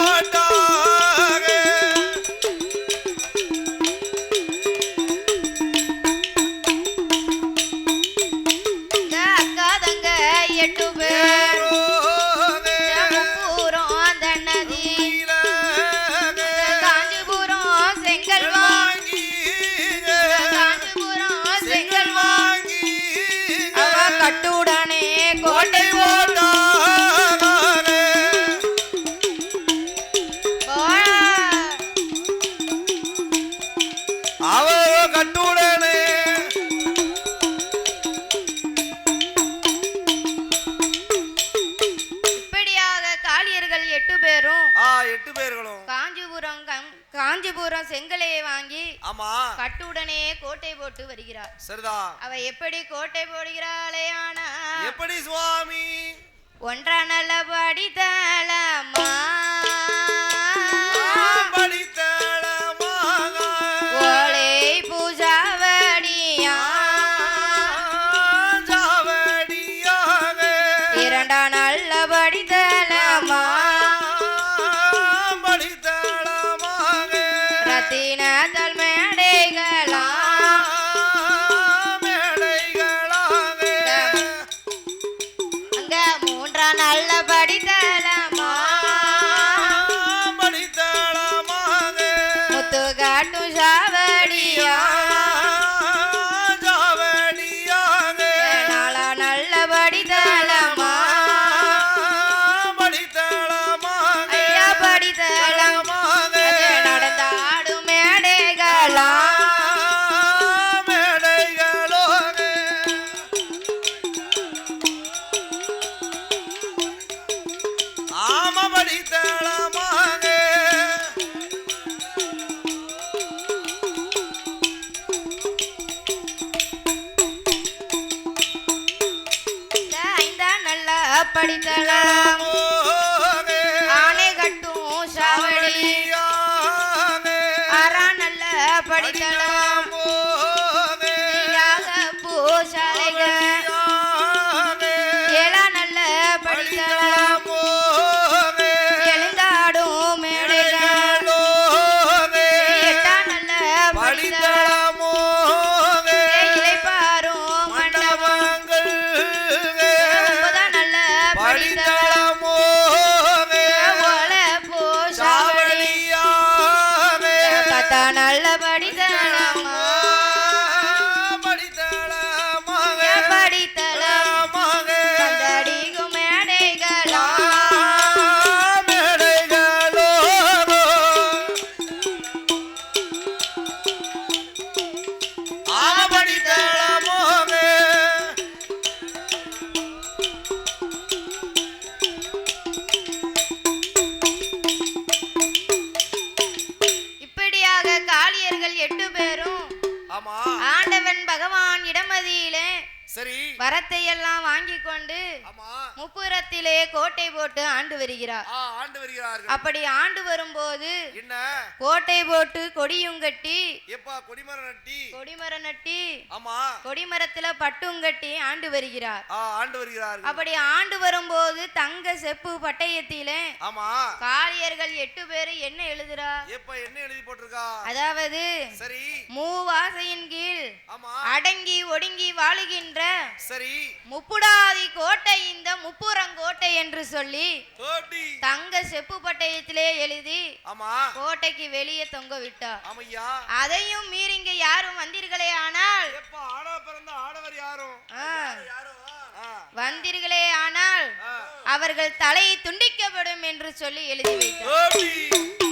Lord அவ எப்படி கோட்டை போடுகிறாளே ஆனா? எப்படி சுவாமி? ஒன்றா நல்ல படித்தலம்மா படித்தளமாக. ஓலை நல்ல முப்புறத்திலே கோட்டை போட்டு ஆண்டு வருகிறார். ஆண்டு வருகிறார்கள். அப்படி ஆண்டு வரும்போது என்ன? கோட்டை போட்டு கொடியும் கட்டி எப்பா கொடிமரம் நட்டி? கொடிமரம் நட்டி ஆமா. கொடிமரத்துல பட்டும் கட்டி ஆண்டு வருகிறார். ஆண்டு வருகிறார்கள். அப்படி ஆண்டு வரும்போது தங்க செப்பு பட்டயத்திலே ஆமா. காளியர்கள் எட்டு பேரு என்ன எழுதுறா? எப்ப என்ன எழுதி போட்டிருக்கா? அதாவது சரி. மூவாசையின் கீழ் ஆமா. அடங்கி ஒடுங்கி வாழுகின்ற சரி. முப்புடாதி கோட்டை இந்த முப்புறங்கோட்டை என்று சொல்லி தங்க செப்பு பட்டயத்திலே எழுதி கோட்டைக்கு வெளியே தொங்க விட்டார். அதையும் மீறிங்க யாரும் வந்தீர்களே ஆனால் வந்தீர்களே ஆனால். அவர்கள் தலை துண்டிக்கப்படும் என்று சொல்லி எழுதி வைத்தார்.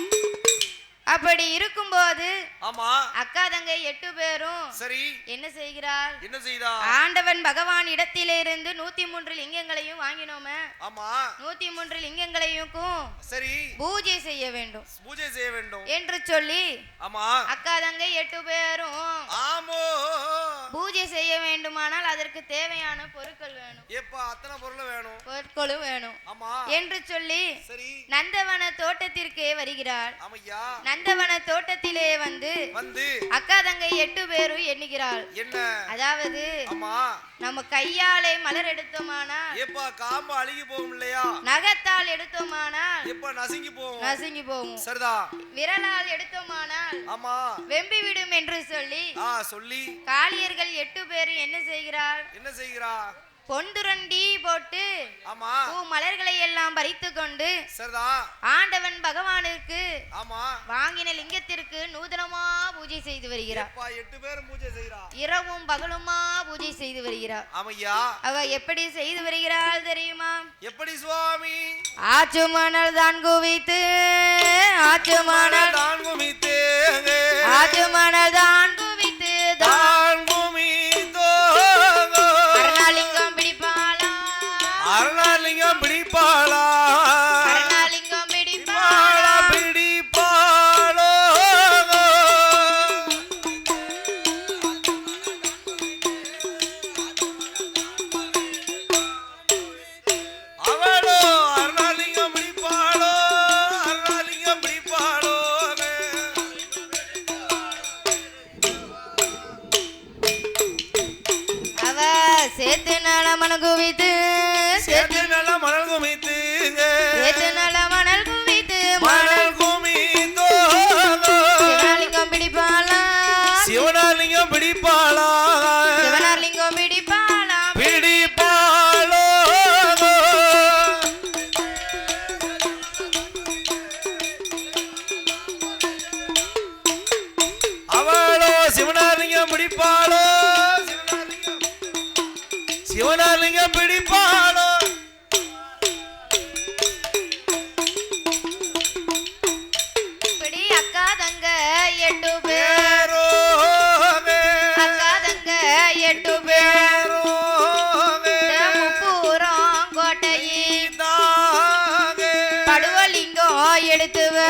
அப்படி இருக்கும்போது ஆமா. அக்கா தங்கை எட்டு பேரும் சரி. என்ன செய்கிறார் என்ன செய்தா? ஆண்டவன் பகவான் இடத்திலிருந்து நூத்தி மூன்று லிங்கங்களையும் வாங்கினோமே. ஆமா. நூத்தி மூன்று லிங்கங்களையும் சரி. பூஜை செய்ய வேண்டும். பூஜை செய்ய வேண்டும். என்று சொல்லி ஆமா. அக்கா தங்கை எட்டு பேரும் ஆமோ. பூஜை செய்ய வேண்டுமானால் அதற்கு தேவையான பொருட்கள் வேணும். எப்பா அத்தனை பொருள் வேணும். பொருட்களும் வேணும். ஆமா. என்று சொல்லி சரி. நந்தவன தோட்டத்திற்கே வருகிறார் ஆமையா. நந்தவன தோட்டத்திலே வந்து வந்து அக்கா தங்கை எட்டு பேரும் எண்ணுகிறாள். என்ன? அதாவது நம்ம கையாலே மலர் எடுத்தோமானால் எப்பா காம்பு அழுகி போகும் இல்லையா? நகத்தால் எடுத்தோமானால் எப்ப நசுங்கி போகும். நசுங்கி போகும். சரிதான் விரலால் எடுத்தோமானால் ஆமா. வெம்பி விடும் என்று சொல்லி ஆ சொல்லி. காளியர்கள் எட்டு பேரும் என்ன செய்கிறார்? என்ன செய்கிறா? பொண்டுரண்டி போட்டு ஆமா. பூ மலர்களை எல்லாம் பறித்து கொண்டு சரிதான் ஆண்டவன் பகவானுக்கு ஆமா. வாங்கின லிங்கத்திற்கு நூதனமா பூஜை செய்து வருகிறார். எட்டு பேரும் பூஜை செய்கிறா இரவும் பகலுமா பூஜை செய்து வருகிறார். ஆமையா? அவ எப்படி செய்து வருகிறாள் தெரியுமா? எப்படி சுவாமி? ஆச்சு மணல் தான் குவித்து ஆச்சு மணல் தான் குமித்தேங்க ஆச்சு மணல் தான் குவித்து. அருணாலிங்கம் பிடிப்பாளா? சேத்து நல மணல் குவித்து சேர்த்து நல்லா மணல் குமித்துங்க சேத்து நல மணல் குவித்து மணல் குமித்தோ சிவனாலிங்கம் பிடிப்பாளா? சிவனாலிங்கம் பிடிப்பாளா? சிவனாலிங்கம் பிடிப்பாளா? பிடிப்பாளோ அவளோ சிவனாலிங்கம் பிடிப்பாளோ சிவனாலிங்கம் பிடிப்பாளோ? இப்படி அக்கா தங்க எட்டு பேர் அக்கா தங்க எட்டு பேர் முப்பூரம் கோட்டையில் தாவே. படுவலிங்கம் எடுத்து வை.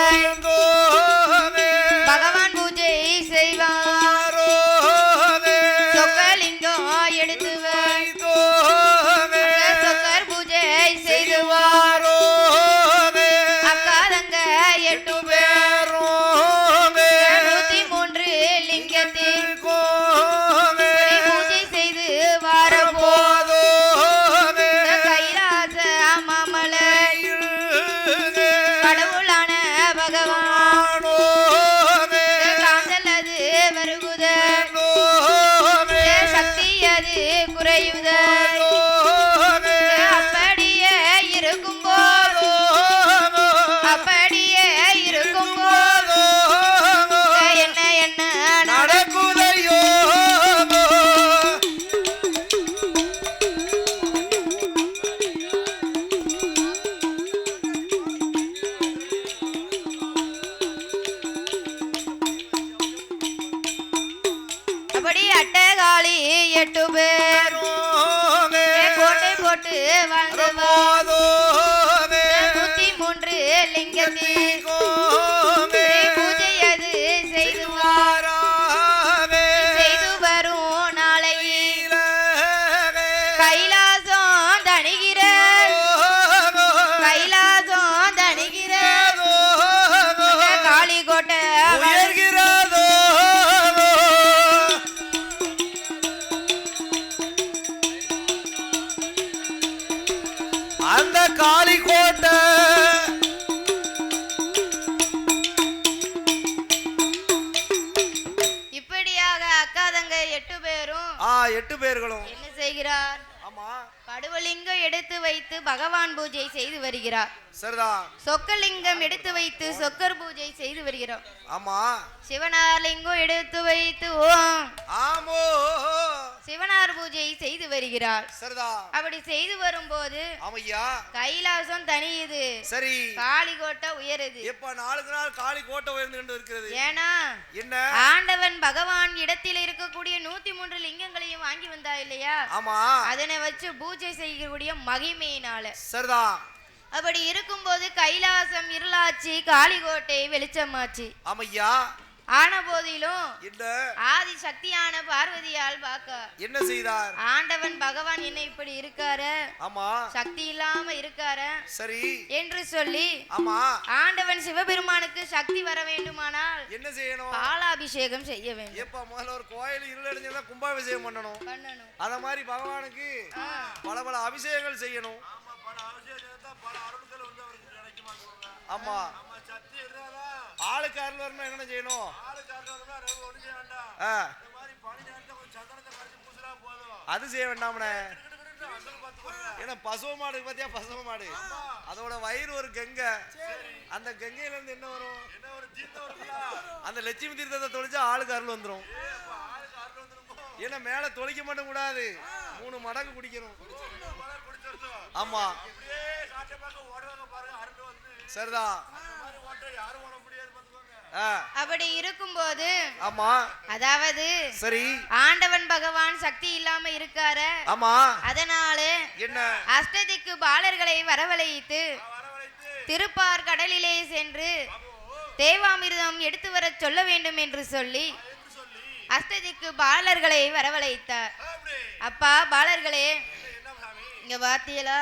எடுத்து வைத்து பகவான் பூஜை செய்து வருகிறார். சரிதான். சொக்கலிங்கம் எடுத்து வைத்து சொக்கர் பூஜை செய்து வருகிறார் ஆமா. சிவனாலிங்கம் எடுத்து வைத்து ஓம். ஆமோ சிவனார் பூஜை செய்து வருகிறார். அப்படி செய்து வரும்போது ஆமையா? கைலாசம் தனியுது. சரி. காளிகோட்டை உயருது. இப்ப நாளுக்கு நாள் காளி கோட்டை உயர்ந்து கொண்டு இருக்கிறது. ஏன்னா என்ன? ஆண்டவன் பகவான் இடத்தில் இருக்கக்கூடிய நூத்தி மூன்று லிங்கங்களையும் வாங்கி வந்தா இல்லையா? ஆமா. அதனை வச்சு பூஜை செய்யக்கூடிய மகிமையினால. சரிதான். அப்படி இருக்கும்போது கைலாசம் இருளாச்சு காளிகோட்டை வெளிச்சமாச்சு. ஆமையா? ஆன போதிலும் என்ன? ஆதி சக்தியான பார்வதியால் பார்க்க. என்ன செய்தார்? ஆண்டவன் பகவான் என்ன இப்படி இருக்காரு? ஆமா. சக்தி இல்லாம இருக்காரு? சரி. என்று சொல்லி ஆமா. ஆண்டவன் சிவபெருமானுக்கு சக்தி வர வேண்டுமானால் என்ன செய்யணும்? பாலாபிஷேகம் செய்ய வேண்டும். எப்ப முதல்ல ஒரு கோயில் இருளடைஞ்சா கும்பாபிஷேகம் பண்ணணும். பண்ணணும். அத மாதிரி பகவானுக்கு பல பல அபிஷேகங்கள் செய்யணும். ஆமா அருள் வரணும் என்னென்ன செய்யணும். அது செய்ய வேண்டாமண்ணே ஏன்னா பசுவ மாடு பாத்தியா? பசுவ மாடு. அதோட வயிறு ஒரு கங்கை. அந்த கங்கையில இருந்து என்ன வரும்? அந்த லட்சுமி தீர்த்தத்தை தொலைச்சா ஆளுக்கு அருள் வந்துரும். ஏன்னா மேல தொலைக்க மட்டும் கூடாது மூணு மடங்கு குடிக்கணும். ஆமா. சரிதான் அப்படி இருக்கும்போது ஆமா. அதாவது சரி. ஆண்டவன் பகவான் சக்தி இல்லாம இருக்காரு. ஆமா. அதனால என்ன? அஷ்டதிக்கு பாலர்களை வரவழைத்து திருப்பார் கடலிலே சென்று தேவாமிர்தம் எடுத்து வரச் சொல்ல வேண்டும் என்று சொல்லி அஷ்டதிக்கு பாலர்களை வரவழைத்தார். அப்பா பாலர்களே இங்க பார்த்தீங்களா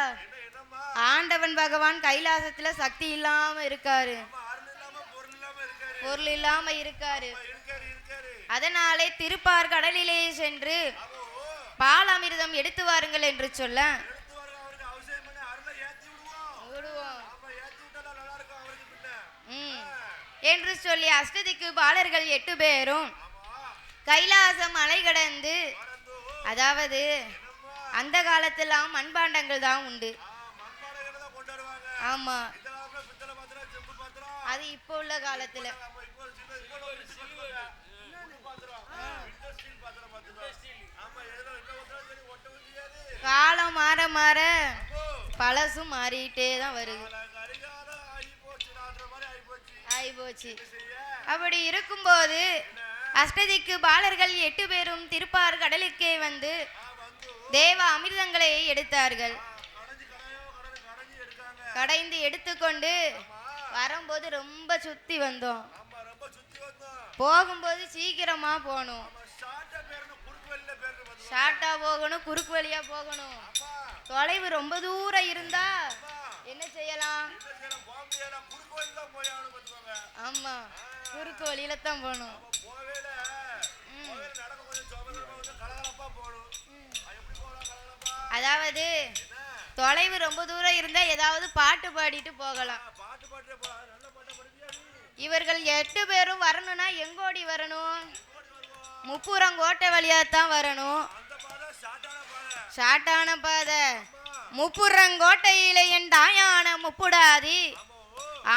ஆண்டவன் பகவான் கைலாசத்துல சக்தி இல்லாம இருக்காரு. பொருள் இல்லாம இருக்காரு. அதனாலே திருப்பார் கடலிலே சென்று பால் அமிர்தம் எடுத்து வாருங்கள் என்று சொல்ல. என்று சொல்லி அஷ்டதிக்கு பாலர்கள் எட்டு பேரும் கைலாசம் அலை கடந்து அதாவது அந்த காலத்தெல்லாம் மண்பாண்டங்கள் தான் உண்டு. ஆமா. இந்த காலத்துல பித்தளை பாத்திரம் செம்பு பாத்திரம் அது இப்போ உள்ள காலத்துல. காலம் மாற மாற பழசும் மாறிட்டே தான் வருது. கரிகாலம் ஆகி போச்சு நான்ற மாதிரி ஆகி போச்சு ஆகி போச்சு செய்ய? அப்படி இருக்கும்போது அஷ்டதிக்கு பாலர்கள் எட்டு பேரும் திருப்பார் கடலுக்கே வந்து தேவ அமிர்தங்களை எடுத்தார்கள். கடைந்து எடுத்துக்கொண்டு வரும்போது ரொம்ப சுத்தி வந்தோம். போகும்போது சீக்கிரமா போகணும் ஷார்ட்டா போகணும் குறுக்கு வழியா போகணும். தொலைவு ரொம்ப தூரம் இருந்தா என்ன செய்யலாம்? ஆமா குறுக்கு வழியில தான் போகணும் அதாவது தொலைவு ரொம்ப தூரம் இருந்தா ஏதாவது பாட்டு பாடிட்டு போகலாம். இவர்கள் எட்டு பேரும் வரணும்னா எங்கோடி வரணும்? முப்புறங்கோட்டை வழியா தான் வரணும். அந்த பாதை முப்புறங்கோட்டையில என் தாயான முப்புடாதி.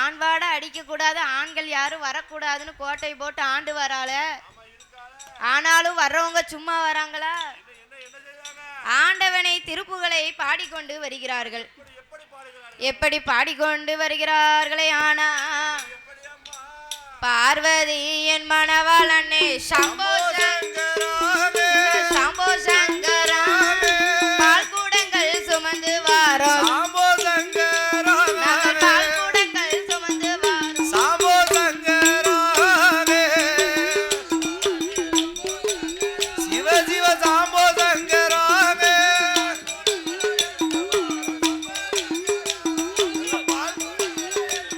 ஆண்பாட அடிக்க கூடாது ஆண்கள் யாரும் வரக்கூடாதுன்னு கோட்டை போட்டு ஆண்டு இருக்காளே. ஆனாலும் வர்றவங்க சும்மா வராங்களா என்ன என்ன என்ன செய்வாங்க ஆண்டவனை திருப்புகளை பாடிக்கொண்டு வருகிறார்கள். எப்படி பாடிக்கொண்டு வருகிறார்களே ஆனா? பார்வதி என் மணவாளனே சம்போ